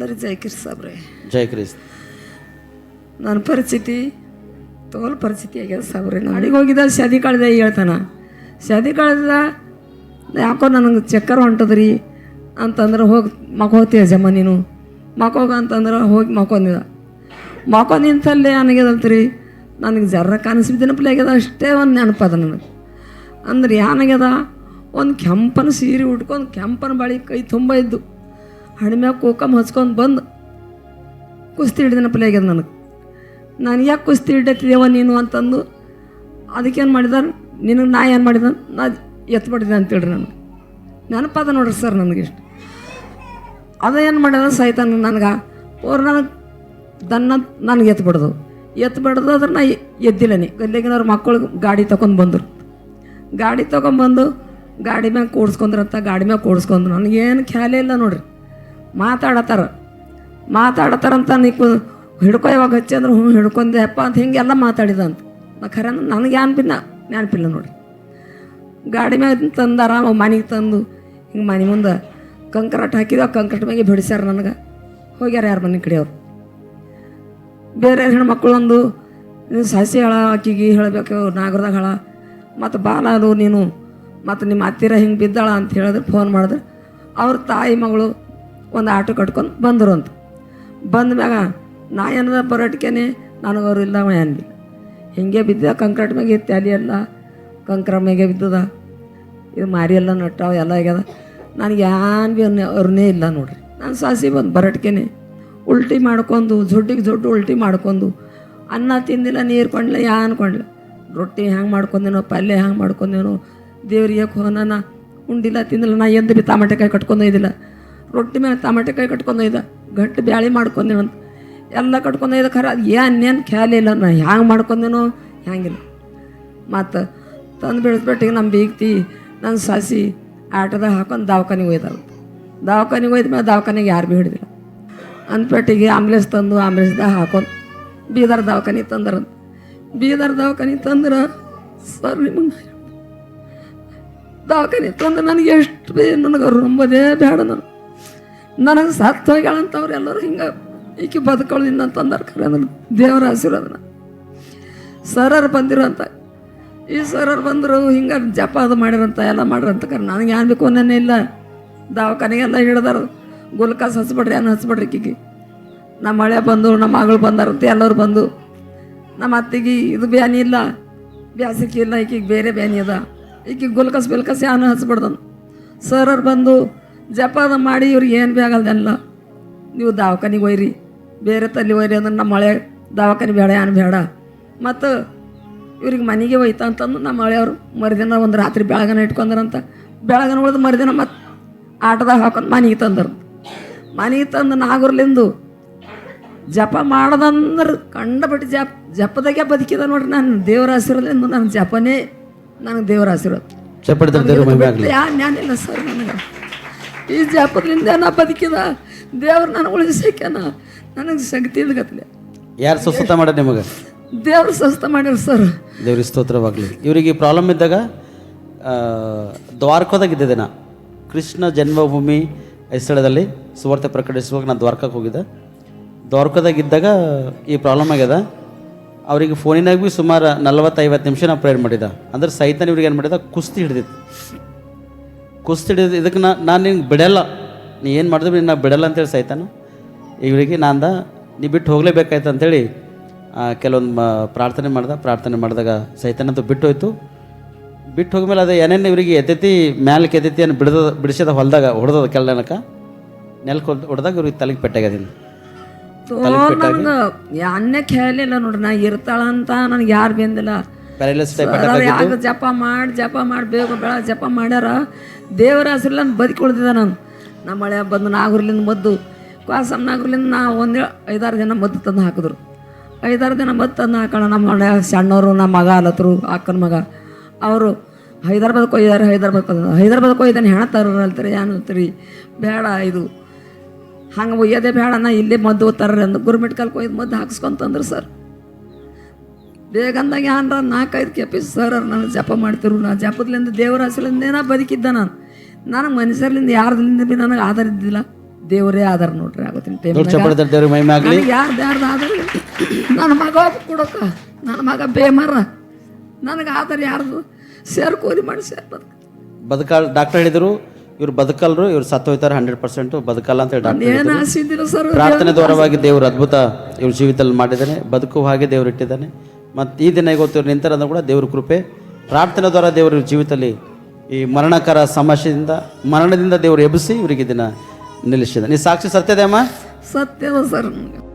ಎಲ್ಲರಿಗೆ ಜೈಕಿರ್ ಸಾಬ್ರೆ ಜೈ ಕ್ರಿಸ್ ನನ್ನ ಪರಿಸ್ಥಿತಿ ತೋಲ್ ಪರಿಸ್ಥಿತಿ ಆಗ್ಯದ ಸಾಬ್ರೆ ನಾನು ಅಡಿಗೆ ಹೋಗಿದ್ದ ಶಾದಿ ಕಳೆದ ಹೇಳ್ತಾನ. ಶಾದಿ ಕಳೆದ ಯಾಕೋ ನನಗೆ ಚಕ್ಕರ್ ಹೊಂಟದ್ರಿ ಅಂತಂದ್ರೆ ಹೋಗಿ ಮಕೋತೀಯ ಜಮ್ಮ ನೀನು. ಮಕೋಗ ಅಂತಂದ್ರೆ ಹೋಗಿ ಮಕ್ಕೊಂದಿದ ಮಕೋ ನಿಂತಲ್ಲೇ ಏನಾಗ್ಯದಂತ್ರಿ ನನಗೆ ಜರ್ರ ಕನಸಿದ್ದನಪ್ಲೆ ಆಗ್ಯದ ಅಷ್ಟೇ ಒಂದು ನೆನಪದ ನನಗೆ. ಅಂದ್ರೆ ಏನಾಗ್ಯದ? ಒಂದು ಕೆಂಪನ ಸೀರೆ ಉಟ್ಕೊಂಡು ಕೆಂಪನ ಬಳಿ ಕೈ ತುಂಬ ಇದ್ದು. ಹಣಿಮ್ಯಾಗ ಕೋಕಮ್ ಹಚ್ಕೊಂಡು ಬಂದು ಕುಸ್ತಿ ಹಿಡಿದನಪ್ಪಲೆ ಆಗ್ಯದ ನನಗೆ. ನಾನು ಯಾಕೆ ಕುಸ್ತಿ ಹಿಡ್ಯತ್ತಿದೇವ ನೀನು ಅಂತಂದು ಅದಕ್ಕೇನು ಮಾಡಿದ ನಿನಗೆ ನಾ ಏನು ಮಾಡಿದ ನಾ ಎತ್ತು ಮಾಡಿದೆ ಅಂತೇಳ್ರಿ ನನಗೆ. ನೆನಪದ ನೋಡ್ರಿ ಸರ್ ನನಗೆ ಅದ ಏನು ಮಾಡ್ಯದ ಸೈತಾನ ನನಗೆ? ಅವ್ರು ನನಗೆ ದನ್ನ ನನಗೆ ಎತ್ತು ಬಿಡ್ದು ಎತ್ತು ಅದ್ರ ನಾ. ಎದ್ದಿಲ್ಲನಿ ಗಲ್ಲಿಗಿನವ್ರ ಮಕ್ಕಳಿಗೆ ಗಾಡಿ ತೊಗೊಂಡು ಬಂದರು. ಗಾಡಿ ತೊಗೊಂಬಂದು ಗಾಡಿ ಮ್ಯಾಗ ಕೂಡ್ಸ್ಕೊಂಡ್ರಂತ ಗಾಡಿ ಮ್ಯಾಗ ಕೂಡ್ಸ್ಕೊಂಡ್ರು. ನನಗೇನು ಖ್ಯಾಲೇ ಇಲ್ಲ ನೋಡ್ರಿ. ಮಾತಾಡತ್ತಾರ ಮಾತಾಡತ್ತಾರಂತ ನೀಕು ಹಿಡ್ಕೊ ಯಾವಾಗ ಹಚ್ಚಿ ಅಂದ್ರೆ ಹ್ಞೂ ಹಿಡ್ಕೊಂಡೆ ಅಪ್ಪ ಅಂತ ಹಿಂಗೆಲ್ಲ ಮಾತಾಡಿದ ಅಂತ ನಾ ಖರೆ ನನಗೆ ನೆನಪಿಲ್ಲ ನೆನಪಿಲ್ಲ ನೋಡಿ. ಗಾಡಿ ಮ್ಯಾಗ ತಂದಾರ ಆರಾಮ ಮನೆಗೆ ತಂದು ಹಿಂಗೆ ಮನೆ ಮುಂದೆ ಕಂಕ್ರಾಟ್ ಹಾಕಿದ ಕಂಕ್ರಾಟ್ ಮ್ಯಾಗೆ ಬಿಡಿಸ್ಯಾರ ನನಗೆ. ಹೋಗ್ಯಾರ ಯಾರು ಮನೆ ಕಡೆ ಅವ್ರು ಬೇರೆ ಹೆಣ್ಮಕ್ಳು ಒಂದು, ನೀನು ಸಸಿ ಹೇಳ ಆಕಿಗೆ ಹೇಳಬೇಕು, ನಾಗರದಾಗ ಹೇಳ. ಮತ್ತು ಬಾಲಾದು ನೀನು ಮತ್ತು ನಿಮ್ಮ ಹತ್ತಿರ ಹಿಂಗೆ ಬಿದ್ದಾಳ ಅಂತ ಹೇಳಿದ್ರೆ ಫೋನ್ ಮಾಡಿದ್ರೆ. ಅವ್ರ ತಾಯಿ ಮಗಳು ಒಂದು ಆಟೋ ಕಟ್ಕೊಂಡು ಬಂದರು ಅಂತ. ಬಂದ ಮ್ಯಾಗ, ನಾ ಏನದ ಬರಟ್ಕೆನೆ ನನಗೆ ಅವ್ರು ಇಲ್ಲ ಅಂದಿಲ್ಲ ಹಿಂಗೆ ಬಿದ್ದ ಕಂಕ್ರೀಟ್ ಮ್ಯಾಗೆ ತ್ಯಾಲಿ ಎಲ್ಲ, ಕಂಕ್ರ ಮ್ಯಾಗೆ ಬಿದ್ದದ. ಇದು ಮಾರಿ ಎಲ್ಲ ನಟ್ಟಾವ ಎಲ್ಲ ಆಗ್ಯದ. ನನಗೆ ಯಾನ್ ಭೀ ಅವ್ರನ್ನೇ- ಇಲ್ಲ ನೋಡ್ರಿ. ನಾನು ಸಾಸಿ ಬಂದು ಬರಟ್ಕೆನೆ ಉಲ್ಟಿ ಮಾಡ್ಕೊಂಡು ಜೊಡ್ಡಿಗೆ ಜೊಡ್ಡು ಉಲ್ಟಿ ಮಾಡ್ಕೊಂಡು, ಅನ್ನ ತಿಂದಿಲ್ಲ, ನೀರು ಕೊಂಡ್ಲ ಯಾ ಅನ್ಕೊಂಡ್ಲ ರೊಟ್ಟಿ ಹ್ಯಾಂಗೆ ಮಾಡ್ಕೊಂಡೇನೋ, ಪಲ್ಯ ಹ್ಯಾಂಗೆ ಮಾಡ್ಕೊಂಡೇನೋ, ದೇವ್ರಿಗೆ ಹೋಗೋಣ ಉಂಡಿಲ್ಲ, ತಿಂದಿಲ್ಲ, ನಾ ಎಂದು ಬಿ ತಮಟೆಕಾಯಿ ಕಟ್ಕೊಂಡು ಒಯ್ದಿಲ್ಲ. ರೊಟ್ಟಿ ಮೇಲೆ ಟಮಾಟೆಕಾಯಿ ಕಟ್ಕೊಂಡು ಒಯ್ದ ಗಟ್ಟಿ ಬ್ಯಾಳಿ ಮಾಡ್ಕೊಂಡೇನಂತ ಎಲ್ಲ ಕಟ್ಕೊಂಡೊಯ್ದ ಖರ, ಅದು ಏನು ಏನು ಖ್ಯಾಲ ಇಲ್ಲ, ನಾ ಹ್ಯಾಂಗೆ ಮಾಡ್ಕೊಂಡೇನೋ ಹ್ಯಾಂಗಿಲ್ಲ. ಮತ್ತು ತಂದು ಬೆಳೆಸ್ಬಿಟ್ಟಿಗೆ ನಮ್ಮ ಬೀಗ್ತಿ, ನನ್ನ ಸಸಿ ಆಟೋದಾಗ ಹಾಕೊಂಡು ದವಾಖಾನಿಗೆ ಒಯ್ದಾರ ದವಾಖಾನಿಗೆ ಒಯ್ದ ಮೇಲೆ ದವಾಖಾನಿಗೆ ಯಾರು ಭೀ ಹಿಡಿದಿಲ್ಲ. ಅಂದ್ಪಟ್ಟಿಗೆ ಆಂಬ್ಲೆನ್ಸ್ ತಂದು ಆಂಬ್ಲೆನ್ಸ್ದಾಗ ಹಾಕೊಂಡು ಬೀದರ್ ದವಾಖಾನೆ ತಂದ್ರಂತ ಬೀದರ್ ದವಾಖಾನೆ ತಂದ್ರೆ ಸರ್ ನಿಮಗೆ ದವಾಖಾನೆ ತಂದ್ರೆ ನನಗೆ ಎಷ್ಟು ಬೇ ನನಗೆ ನಂಬೋದೇ ಬೇಡ ನಾನು ನನಗೆ ಸತ್ತು ಹೋಗ್ಯಾಳಂತವ್ರು ಎಲ್ಲರೂ ಹಿಂಗೆ ಈಕೆ ಬದುಕೊಳ್ಳಿಂದ ಅಂತಂದಾರ ಖರೆ ನನಗೆ ದೇವರ ಆಶೀರ್ವಾದನ. ಸರರ್ ಬಂದಿರೋಂಥ, ಈ ಸರರ್ ಬಂದರು ಹಿಂಗೆ ಜಪ ಅದು ಮಾಡಿರಂತ ಎಲ್ಲ ಮಾಡಿರಂತ ಕರೆ ನನಗೆ ಏನು ಬೇಕು ಅನ್ನೇ ಇಲ್ಲ. ದವಾಖಾನೆಗೆಲ್ಲ ಹಿಡ್ದಾರ. ಗುಲ್ಕಾಸ್ ಹಚ್ಬಿಡ್ರಿ ಏನು ಹಚ್ಬಿಡ್ರಿ ಈಕಿಗೆ? ನಮ್ಮ ಮಳೆ ಬಂದು ನಮ್ಮ ಮಗಳು ಬಂದಾರಂತ, ಎಲ್ಲರೂ ಬಂದು, ನಮ್ಮ ಅತ್ತಿಗೆ ಇದು ಬ್ಯಾನಿ ಇಲ್ಲ ಬ್ಯಾಸಿಗೆ ಇಲ್ಲ, ಈಕಿಗೆ ಬೇರೆ ಬ್ಯಾನಿ ಅದ. ಈಕಿಗೆ ಗುಲ್ಕಸ್, ಬಿಲ್ಕಸ್ ಏನು ಹಚ್ಬಿಡ್ದನು. ಸರರ್ ಬಂದು ಜಪ ಮಾಡಿ ಇವ್ರಿಗೆ ಏನು ಬೇಕಾಗಲ್ದೆಲ್ಲ ನೀವು ದವಾಖಾನಿಗೆ ಒಯ್ರಿ. ಬೇರೆ ತಲ್ಲಿ ಒಯ್ರಿ ಅಂದ್ರೆ ನಮ್ಮ ಹಳೆ ದವಾಖಾನೆ ಬೇಡ ಏನು ಬೇಡ. ಮತ್ತು ಇವ್ರಿಗೆ ಮನೆಗೆ ಒಯ್ತಾ ಅಂತಂದು ನಮ್ಮ ಹಳೆಯವರು ಮರುದಿನ ಒಂದು ರಾತ್ರಿ ಬೆಳಗನ ಇಟ್ಕೊಂಡ್ರಂತ. ಬೆಳಗನ ಉಳಿದು ಮರುದಿನ ಮತ್ತು ಆಟದಾಗ ಹಾಕೊಂಡು ಮನೆಗೆ ತಂದರು. ಮನೆಗೆ ತಂದು ನಾಗೂರ್ಲಿಂದು ಜಪ ಮಾಡೋದಂದ್ರೆ ಕಂಡಬಿಟ್ಟು ಜಪ ಜಪದಾಗೆ ಬದುಕಿದ ನೋಡ್ರಿ ನಾನು ದೇವರ ಆಶೀರ್ವಾದದಿಂದ ನನ್ನ ಜಪನೇ ನನಗೆ ದೇವರ ಆಶೀರ್ವಾದ. ಯಾ ಜ್ಞಾನಿಲ್ಲ ಸರ್ ನನಗೆ. ಈ ಜಪದಿಂದ ನಾ ಬದುಕಿದ ದೇವ್ರು ನನಗೆ ಉಳಿಸಿಕನ ನನಗೆ ಶಕ್ತಿ ಇದ್ಗತ್ಲೆ ಯಾರು ಸ್ವಸ್ಥ ಮಾಡ ನಿಮಗೆ? ದೇವ್ರು ಸ್ವಸ್ಥ ಮಾಡ್ಯಾರ ಸರ್. ದೇವ್ರಿಗೆ ಸ್ತೋತ್ರವಾಗಲಿ. ಇವರಿಗೆ ಪ್ರಾಬ್ಲಮ್ ಇದ್ದಾಗ ಆ, ದ್ವಾರಕದಾಗ ಇದ್ದಿದ್ದೆ ನಾ. ಕೃಷ್ಣ ಜನ್ಮಭೂಮಿ ಈ ಸ್ಥಳದಲ್ಲಿ ಸುವಾರ್ತೆ ಪ್ರಕಟಿಸುವಾಗ ನಾನು ದ್ವಾರಕಕ್ಕೆ ಹೋಗಿದ್ದೆ. ದ್ವಾರಕದಾಗ ಇದ್ದಾಗ ಈ ಪ್ರಾಬ್ಲಮ್ ಆಗ್ಯದ. ಅವರಿಗೆ ಫೋನಿನಾಗ ಭೀ ಸುಮಾರು ನಲ್ವತ್ತೈವತ್ತು ನಿಮಿಷ ನಾ ಪ್ರೇಯರ್ ಮಾಡಿದ ಅಂದ್ರೆ ಸೈತಾನ ಇವ್ರಿಗೆ ಏನು ಮಾಡಿದ ಕುಸ್ತಿ ಹಿಡಿದಿತ್ತು. ಕುಸ್ತಿ ಹಿಡಿದು ಇದಕ್ಕೆ ನಾ ನಾನು ನಿಂಗೆ ಬಿಡಲ್ಲ. ನೀ ಏನು ಮಾಡಿದ್ರು ನಾ ಬಿಡಲ್ಲ ಅಂತೇಳಿ ಸೈತಾನು. ಇವರಿಗೆ ನಾಂದ ನೀ ಬಿಟ್ಟು ಹೋಗಲೇಬೇಕಾಯ್ತು ಅಂತೇಳಿ ಆ, ಕೆಲವೊಂದು ಮ ಪ್ರಾರ್ಥನೆ ಮಾಡ್ದೆ. ಪ್ರಾರ್ಥನೆ ಮಾಡಿದಾಗ ಸೈತಾನಂತೂ ಬಿಟ್ಟು ಹೋಯ್ತು. ಬಿಟ್ಟು ಹೋಗ್ಮೇಲೆ ಅದು ಏನೇನು ಇವರಿಗೆ ಎತ್ತೈತಿ ಮ್ಯಾಲಕ್ಕೆ ಎತ್ತೈತಿ ಏನು ಬಿಡದ ಬಿಡಿಸಿದ ಹೊಲದಾಗ ಹೊಡೆದದ ಕೆಳನಕ ನೆಲಕ್ಕೆ ಹೊಲ್ದು ಹೊಡೆದಾಗ ಇವ್ರಿಗೆ ತಲೆಗೆ ಪೆಟ್ಟಾಗದಿಂದ ನನಗೆ ಅನ್ನೇ ಹೇಳಲಿಲ್ಲ ನೋಡ್ರಿ ನಾ ಇರ್ತಾಳಂತ ನನಗೆ ಯಾರು ಬಂದಿಲ್ಲ. ಪ್ಯಾರಲೈಸ್ ಟೈಪ್ ಅಟ್ಯಾಕ್ ಯಾಕೆ ಜಪ ಮಾಡಿ ಜಪ ಮಾಡಿ ಬೇಗ ಬೆಳ ಜಪ ಮಾಡ್ಯಾರ. ದೇವರ ಹೆಸರಲ್ಲಿ ಬದುಕೊಳ್ತಿದ್ದೆ ನಾನು. ನಮ್ಮ ಮಳೆ ಬಂದು ನಾಗೂರ್ಲಿಂದ ಮದ್ದು. ಕ್ವಾಸಮ್ ನಾಗೂರ್ಲಿಂದ ನಾ ಒಂದು ಐದಾರು ಜನ ಮದ್ದು ತಂದು ಹಾಕಿದ್ರು. ಐದಾರು ಜನ ಮದ್ದು ತಂದು ಹಾಕೋಣ ನಮ್ಮ ಮನೆ ಸಣ್ಣವರು ನಮ್ಮ ಮಗ ಅಲತ್ರು ಅಕ್ಕನ ಮಗ. ಅವರು ಹೈದರಾಬಾದ್ಗೆ ಒಯ್ದಾರೆ ಹೈದರಾಬಾದ್ ಹೈದರಾಬಾದ್ಗೆ ಹೋಗಿದ್ದಾನೆ ಹೇಳ್ತಾರ ಹೇಳ್ತಾರೆ ಏನು ಅಂತೀರಿ? ಬೇಡ ಇದು. ಹಂಗೆ ಒಯ್ಯೋದೇ ಬೇಡ ನಾ ಇಲ್ಲೇ ಮದ್ದು ಓದ್ತಾರ ಅಂದ್ರೆ ಗುರುಮಿಟ್ ಕಾಲ್ಗೆ ಒಯ್ದು ಮದ್ದು ಹಾಕ್ಸ್ಕೊಂತಂದ್ರು ಸರ್. ಬೇಗಂದಾಗ ಏನ್ರ ನಾಲ್ಕೈದು ಕೆಪಿಸ್ ಸರ್ ನಾನು ಜಪ ಮಾಡ್ತಿರು. ನಾ ಜಪದ್ಲಿಂದ ದೇವರ ಏನೋ ಬದುಕಿದ್ದ ನಾನು. ನನಗೆ ಮನುಷ್ಯರ್ಲಿಂದ ಯಾರ್ದಿಂದ ಭೀ ನನಗೆ ಆಧಾರ ಇದ್ದಿಲ್ಲ. ದೇವರೇ ಆಧಾರ ನೋಡ್ರಿ ಆಗೋತಿನ ಯಾರ್ದು ಯಾರ್ದು ಆಧಾರ. ನನ್ನ ಮಗ ಕೊಡಕ ನನ್ನ ಮಗ ಬೇಮಾರ. ನನಗೆ ಆಧಾರ ಯಾರ್ದು? ಸೇರ್ಕೋರಿ ಸೇರ್ ಬದುಕ. ಬದುಕಾಲ್ ಡಾಕ್ಟರ್ ಹೇಳಿದರು ಇವ್ರು ಬದುಕಲ್ರು ಇವ್ರು ಸತ್ತು ಹೋಯ್ತಾರೆ ಹಂಡ್ರೆಡ್ ಪರ್ಸೆಂಟ್ ಬದುಕಲ್ಲ ಅಂತ ಹೇಳಿ ಸರ್ ಪ್ರಾರ್ಥನೆ ದೂರವಾಗಿ ದೇವರು ಅದ್ಭುತ ಇವ್ರ ಜೀವಿತದಲ್ಲಿ ಮಾಡಿದ್ದಾನೆ. ಬದುಕುವ ಹಾಗೆ ದೇವ್ರು ಇಟ್ಟಿದ್ದಾನೆ. ಮತ್ತು ಈ ದಿನ ಇವ್ರು ಅಂದ್ರೆ ಕೂಡ ದೇವ್ರ ಕೃಪೆ. ಪ್ರಾರ್ಥನೆ ದ್ವಾರ ದೇವರ ಜೀವಿತದಲ್ಲಿ ಈ ಮರಣಕರ ಸಮಸ್ಯೆಯಿಂದ, ಮರಣದಿಂದ ದೇವರು ಎಬ್ಬಿಸಿ ಇವರಿಗೆ ದಿನ ನಿಲ್ಲಿಸಿದ. ನೀ ಸಾಕ್ಷಿ ಸತ್ಯದ ಸರ್. ನನಗೆ